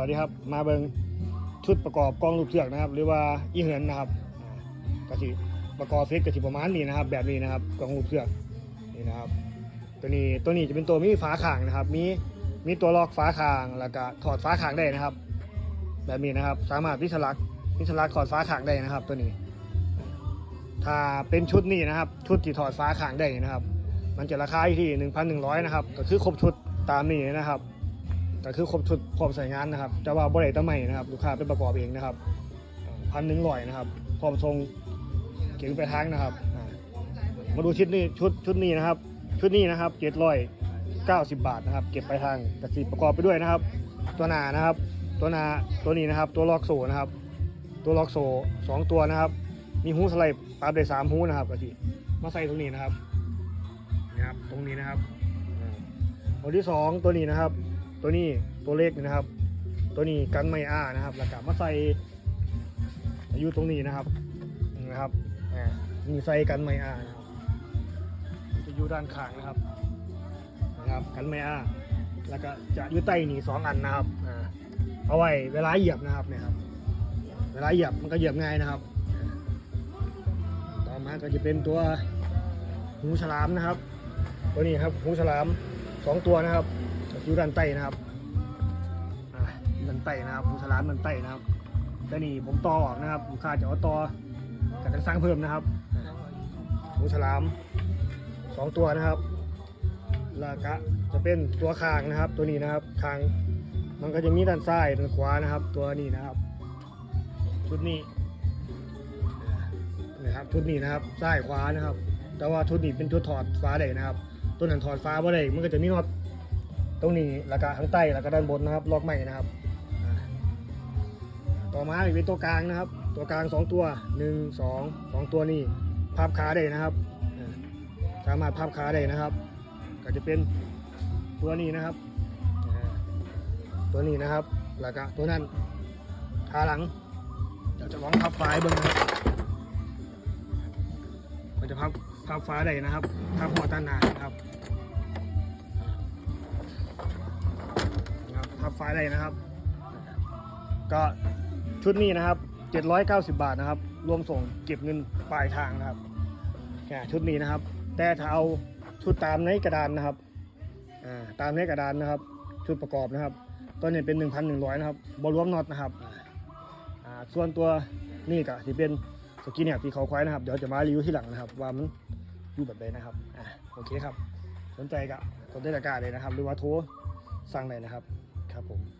วัสดีครับมาเบิงชุดประกอบกล้องลูกเสือกนะครับ หรือว่าอีเหินนะครับอ่ากะทิประกอบเซตกะทิประมาณนี้นะครับ แบบนี้นะครับกล้องลูกเสือกนี่นะครับ ตัวนี้ตัวนี้จะเป็นตัวมีฝาข้างนะครับ มีมีตัวล็อกฝาข้างแล้วก็ถอดฝาข้างได้นะครับ แบบนี้นะครับ สามารถวิสลักวิสลักถอดฝาข้างได้นะครับ ตัวนี้ ถ้าเป็นชุดนี้นะครับ ชุดที่ถอดฝาข้างได้นะครับ มันจะราคาอยู่ที่1,100นะครับก็คือครบชุดตามนี้นะครับ ก็คือครบชุดพร้อมใส่งานนะครับแต่ว่าบริษัทใหม่นะครับลูกค้าเป็นประกอบเองนะครับพันหนึ่งร้อยนะครับพร้อมทรงเก่งไปทางนะครับ มาดูชุดนี้ชุดชุดนี้นะครับ ชุดนี้นะครับเจ็ดร้อยเก้าสิบบาทนะครับ เก็บไปทางกระสีประกอบไปด้วยนะครับ ตัวหนานะครับ ตัวหนาตัวนี้นะครับ ตัวล็อกโซ่นะครับ ตัวล็อกโซ่สองตัวนะครับ มีหูสไลด์ปรับได้สามหูนะครับกระสีมาใส่ตรงนี้นะครับนะครับ ตรงนี้นะครับอ่าตัวที่สองตัวนี้นะครับ ตัวนี้ตัวเลขนี่นะครับ ตัวนี้กันไม่อ้านะครับแล้วก็มาใส่อยู่ตรงนี้นะครับนะครับอ่ามีใส่กันไม่อ้านะครับจะอยู่ด้านข้างนะครับนะครับกันไม่อ้าแล้วก็จะอยู่ใต้นี่สองอันนะครับอ่าเอาไว้เวลาเหยียบนะครับเนี่ยครับ เวลาเหยียบมันก็เหยียบง่ายนะครับ ต่อมาก็จะเป็นตัวหูฉลามนะครับ ตัวนี้ครับหูฉลามสองตัวนะครับ อยู่ด้านใต้นะครับด้านใต้นะครับหูฉลามด้านใต้นะครับแต่นี่ผมต่อออกนะครับลูกค้าจะเอาต่อกับการสร้างเพิ่มนะครับอ่าหูฉลามสองตัวนะครับแล้วก็จะเป็นตัวคางนะครับ ตัวนี้นะครับคางมันก็จะมีด้านซ้ายด้านขวานะครับ ตัวนี้นะครับชุดนี้นะครับชุดนี้นะครับซ้ายขวานะครับ แต่ว่าชุดนี้เป็นชุดถอดฟ้าได้นะครับ ตัวนั้นถอดฟ้าบ่ได้มันก็จะมีน็อต ตรงนี้แล้วก็ข้างใต้แล้วก็ด้านบนนะครับล็อกใหม่นะครับ ต่อมาอีกเป็นตัวกลางนะครับ ตัวกลางสองตัวหนึ่งสองสองตัวนี้พับขาได้นะครับ สามารถพับขาได้นะครับ ก็จะเป็นตัวนี้นะครับ ตัวนี้นะครับแล้วก็ตัวนั้นขาหลังเดี๋ยวจะลองพับฟ้าให้เบิ้งนะครับมันจะพับพับฟ้าได้นะครับพับหัวด้านนานครับ นะครับทับไฟล์ได้นะครับ ก็ชุดนี้นะครับ 790 บาทนะครับ รวมส่งเก็บเงินปลายทางนะครับแค่ชุดนี้นะครับ แต่ถ้าเอาชุดตามในกระดานนะครับอ่าตามในกระดานนะครับ ชุดประกอบนะครับ ตัวนี้เป็น 1,100 นะครับบอรวมน็อตนะครับอ่าส่วนตัวนี่ก็ที่เป็นสกินเนี่ยที่เขาควายนะครับ เดี๋ยวจะมารีวิวที่หลังนะครับ ว่ามันอยู่แบบใดนะครับอ่าโอเคครับ สนใจก็กดได้ตะกร้าเลยนะครับ หรือว่าโทรสั่งเลยนะครับ ครับผม